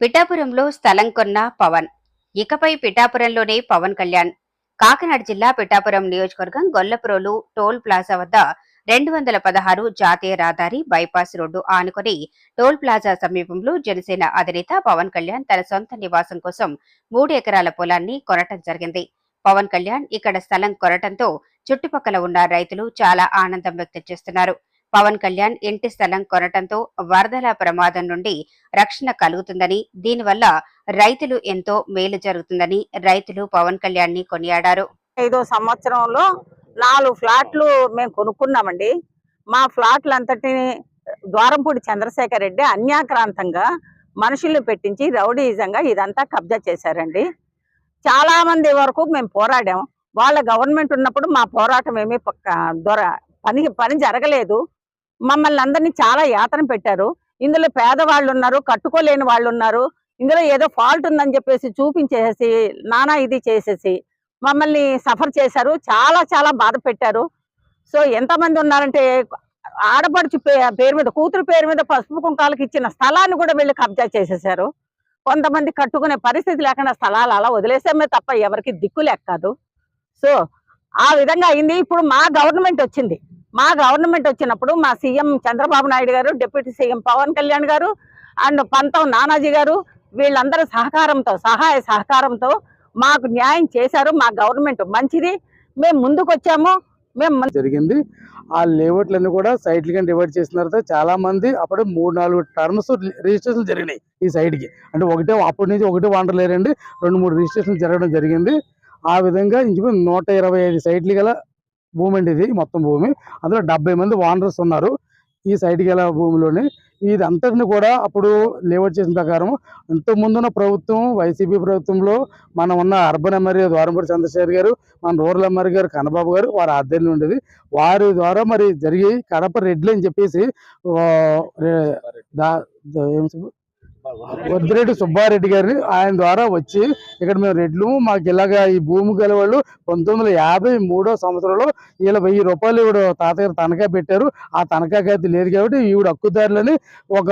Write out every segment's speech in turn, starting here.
పిఠాపురంలో స్థలం కొన్న పవన్. ఇకపై పిఠాపురంలోనే పవన్ కళ్యాణ్. కాకినాడ జిల్లా పిఠాపురం నియోజకవర్గం గొల్లప్రోలు టోల్ ప్లాజా వద్ద రెండు వందల పదహారు జాతీయ రహదారి బైపాస్ రోడ్డు ఆనుకొని టోల్ ప్లాజా సమీపంలో జనసేన అధినేత పవన్ కళ్యాణ్ తన సొంత నివాసం కోసం మూడు ఎకరాల పొలాన్ని కొనటం జరిగింది. పవన్ కళ్యాణ్ ఇక్కడ స్థలం కొనటంతో చుట్టుపక్కల ఉన్న రైతులు చాలా ఆనందం వ్యక్తం చేస్తున్నారు. పవన్ కళ్యాణ్ ఇంటి స్థలం కొనటంతో వరదల ప్రమాదం నుండి రక్షణ కలుగుతుందని దీనివల్ల రైతులు ఎంతో మేలు జరుగుతుందని రైతులు పవన్ కళ్యాణ్ని కొనియాడారు. ఐదో సంవత్సరంలో నాలుగు ఫ్లాట్లు మేము కొనుక్కున్నామండి. మా ఫ్లాట్లు అంతటిని ద్వారంపూడి చంద్రశేఖర్ రెడ్డి అన్యాక్రాంతంగా మనుషుల్ని పెట్టించి రౌడీజంగా ఇదంతా కబ్జా చేశారండి. చాలా మంది వరకు మేము పోరాడాం. వాళ్ళ గవర్నమెంట్ ఉన్నప్పుడు మా పోరాటం ఏమీ దొర పని పని జరగలేదు. మమ్మల్ని అందరినీ చాలా యాతన పెట్టారు. ఇందులో పేదవాళ్ళు ఉన్నారు కట్టుకోలేని వాళ్ళు ఉన్నారు ఇందులో ఏదో ఫాల్ట్ ఉందని చెప్పేసి చూపించేసి నానా ఇది చేసేసి మమ్మల్ని సఫర్ చేశారు. చాలా చాలా బాధ పెట్టారు. సో ఎంతమంది ఉన్నారంటే ఆడపడుచు పే- పేరు మీద కూతురు పేరు మీద పసుపు కుంకాలకు ఇచ్చిన స్థలాన్ని కూడా వెళ్ళి కబ్జా చేసేసారు. కొంతమంది కట్టుకునే పరిస్థితి లేకుండా స్థలాలు అలా వదిలేసామే తప్ప ఎవరికి దిక్కు లెక్కదు సో ఆ విధంగా అయింది. ఇప్పుడు మా గవర్నమెంట్ వచ్చింది. మా గవర్నమెంట్ వచ్చినప్పుడు మా సీఎం చంద్రబాబు నాయుడు గారు డిప్యూటీ సీఎం పవన్ కళ్యాణ్ గారు అండ్ పంతం నానాజీ గారు వీళ్ళందరి సహకారంతో సహాయ సహకారంతో మాకు న్యాయం చేశారు మా గవర్నమెంట్ మంచిది. మేము ముందుకు వచ్చాము మేము జరిగింది. ఆ లేఅవుట్లన్నీ కూడా సైట్లు కింద డివైడ్ చేసిన తర్వాత చాలా మంది అప్పుడు మూడు నాలుగు టర్మ్స్ రిజిస్ట్రేషన్ జరిగినాయి ఈ సైట్కి అంటే ఒకటే అప్పటి నుంచి ఒకటి వాండర్ రెండు మూడు రిజిస్ట్రేషన్ జరగడం జరిగింది. ఆ విధంగా ఇంచుకు నూట ఇరవై ఐదు సైట్లు గల భూమి అండి ఇది మొత్తం భూమి. అందులో డెబ్బై మంది ఓనర్స్ ఉన్నారు ఈ సైడ్ గల భూమిలోని. ఇది అంతటిని కూడా అప్పుడు లేఅవుట్ చేసిన ప్రకారం ఇంతకు ముందున్న ప్రభుత్వం వైసీపీ ప్రభుత్వంలో మనం ఉన్న అర్బన్ ఎమ్మెల్యే ద్వారంపూడి చంద్రశేఖర్ గారు మన రూరల్ ఎమ్మెల్యే గారు కన్నబాబు గారు వారి ఆధ్వర్యంలో ఉండేది. వారి ద్వారా మరి జరిగి కడప రెడ్లు అని చెప్పేసి ఏం చెప్పు? వద్దిరెడ్డి సుబ్బారెడ్డి గారిని ఆయన ద్వారా వచ్చి ఇక్కడ మేము రెడ్లు మాకు ఇలాగా ఈ భూమి గల వాళ్ళు పంతొమ్మిది యాభై మూడో సంవత్సరంలో వీళ్ళ వెయ్యి రూపాయలు ఇవిడు తాతగారు తనఖా పెట్టారు. ఆ తనఖాకి అయితే లేదు కాబట్టి ఈవిడ హక్కుదారులని ఒక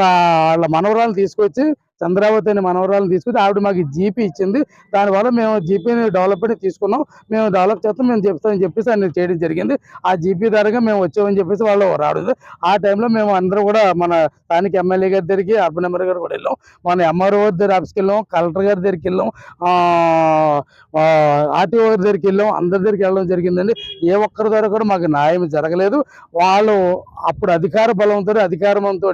వాళ్ళ మనవరాలను తీసుకొచ్చి చంద్రావతి అనే మనవరాలను తీసుకుని ఆవిడ మాకు జీపీ ఇచ్చింది. దానివల్ల మేము జీపీని డెవలప్మెంట్ తీసుకున్నాం. మేము డెవలప్ చేస్తాం మేము చెప్తామని చెప్పేసి ఆయన చేయడం జరిగింది. ఆ జీపీ ద్వారా మేము వచ్చామని చెప్పేసి వాళ్ళు రావడం. ఆ టైంలో మేము అందరూ కూడా మన స్థానిక ఎమ్మెల్యే గారి దగ్గరికి అర్బన్ ఎమ్మెల్యే గారు కూడా వెళ్ళాం. మన ఎంఆర్ఓ దగ్గర ఆఫీస్కి వెళ్ళాం కలెక్టర్ గారి దగ్గరికి వెళ్ళాం ఆర్టీఓ గారి దగ్గరికి వెళ్ళాం అందరి దగ్గరికి వెళ్ళడం జరిగిందండి. ఏ ఒక్కరి ద్వారా కూడా మాకు న్యాయం జరగలేదు. వాళ్ళు అప్పుడు అధికార బలంతో అధికారంతో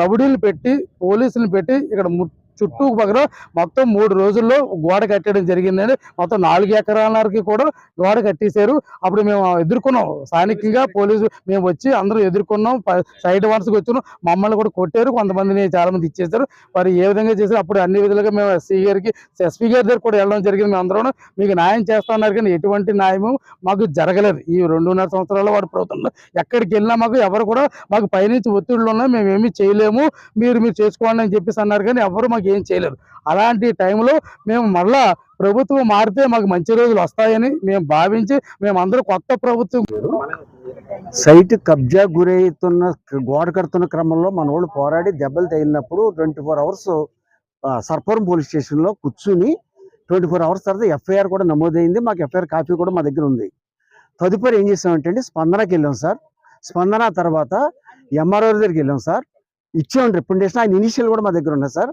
రౌడీలు పెట్టి పోలీసులు పెట్టి ఇక్కడ ము- చుట్టూ పక్కన మొత్తం మూడు రోజుల్లో గోడ కట్టడం జరిగిందండి. మొత్తం నాలుగు ఎకరాలకి కూడా గోడ కట్టేశారు. అప్పుడు మేము ఎదుర్కొన్నాం. స్థానికంగా పోలీసు మేము వచ్చి అందరూ ఎదుర్కొన్నాం. సైడ్ వన్స్కి వచ్చినాం. మమ్మల్ని కూడా కొట్టారు. కొంతమందిని చాలా మంది ఇచ్చేసారు మరి ఏ విధంగా చేశారు? అప్పుడు అన్ని విధాలుగా మేము ఎస్సీ గారికి ఎస్పీ గారి దగ్గర కూడా వెళ్ళడం జరిగింది మేము అందరం. మీకు న్యాయం చేస్తున్నారు కానీ ఎటువంటి న్యాయము మాకు జరగలేదు. ఈ రెండున్నర సంవత్సరాల వాడు ప్రభుత్వంలో ఎక్కడికి వెళ్ళినా మాకు ఎవరు కూడా మాకు పైనుంచి ఒత్తిళ్ళు ఉన్నాయి మేము ఏమీ చేయలేము. మీరు మీరు చేసుకోండి అని చెప్పేసి అన్నారు కానీ ఎవరు మాకు ఏం చేయలేరు అలాంటి టైంలో మేము మళ్ళా ప్రభుత్వం మారితే మాకు మంచి రోజులు వస్తాయని మేము భావించి మేమందరూ కొత్త ప్రభుత్వం సైట్ కబ్జా గురవుతున్న గోడ కడుతున్న క్రమంలో మన వాళ్ళు పోరాడి దెబ్బలు తగిలినప్పుడు twenty four hours Sarpavaram police స్టేషన్లో కూర్చుని ట్వంటీ ఫోర్ అవర్స్ తర్వాత ఎఫ్ఐఆర్ కూడా నమోదైంది. మాకు ఎఫ్ఐఆర్ కాపీ కూడా మా దగ్గర ఉంది. తదుపరి ఏం చేసామంటే అండి స్పందనకి వెళ్ళాం సార్. స్పందన తర్వాత ఎంఆర్ఓ దగ్గరికి వెళ్ళాం సార్. ఇచ్చామండి రిప్రజెంటేషన్. ఆయన ఇనిషియల్ కూడా మా దగ్గర ఉన్నాయి సార్.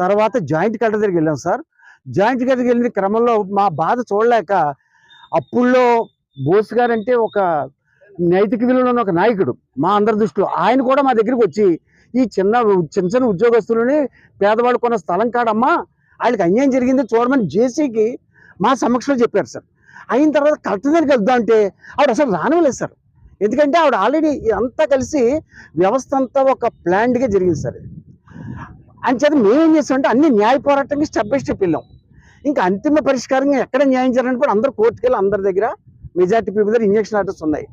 తర్వాత జాయింట్ కట్ట దగ్గరికి వెళ్ళాం సార్. జాయింట్ కలెక్టర్కి వెళ్ళిన క్రమంలో మా బాధ చూడలేక అప్పుల్లో బోస్ గారంటే ఒక నైతిక విలువలో ఉన్న ఒక నాయకుడు. మా అందరి దృష్టిలో ఆయన కూడా మా దగ్గరికి వచ్చి ఈ చిన్న చిన్న చిన్న ఉద్యోగస్తులని పేదవాళ్ళు కొన్న స్థలం కాడమ్మా వాళ్ళకి అన్యాయం జరిగింది చూడమని జేసీకి మా సమక్షంలో చెప్పారు సార్. అయిన తర్వాత కలెక్టర్ దగ్గరికి వెళ్దాం అంటే ఆవిడ అసలు రానివ్వలేదు సార్. ఎందుకంటే ఆవిడ ఆల్రెడీ అంతా కలిసి వ్యవస్థ అంతా ఒక ప్లాన్డ్గా జరిగింది సార్. అంచేత మేమేం చేస్తామంటే అన్ని న్యాయ పోరాటానికి స్టెప్ బై స్టెప్ వెళ్ళాం. ఇంకా అంతిమ పరిష్కారంగా ఎక్కడ న్యాయం జరగనప్పుడు అందరూ కోర్టుకెళ్ళి అందరి దగ్గర మెజార్టీ పీపుల్ దగ్గర ఇంజక్షన్ ఆర్డర్స్ ఉన్నాయి.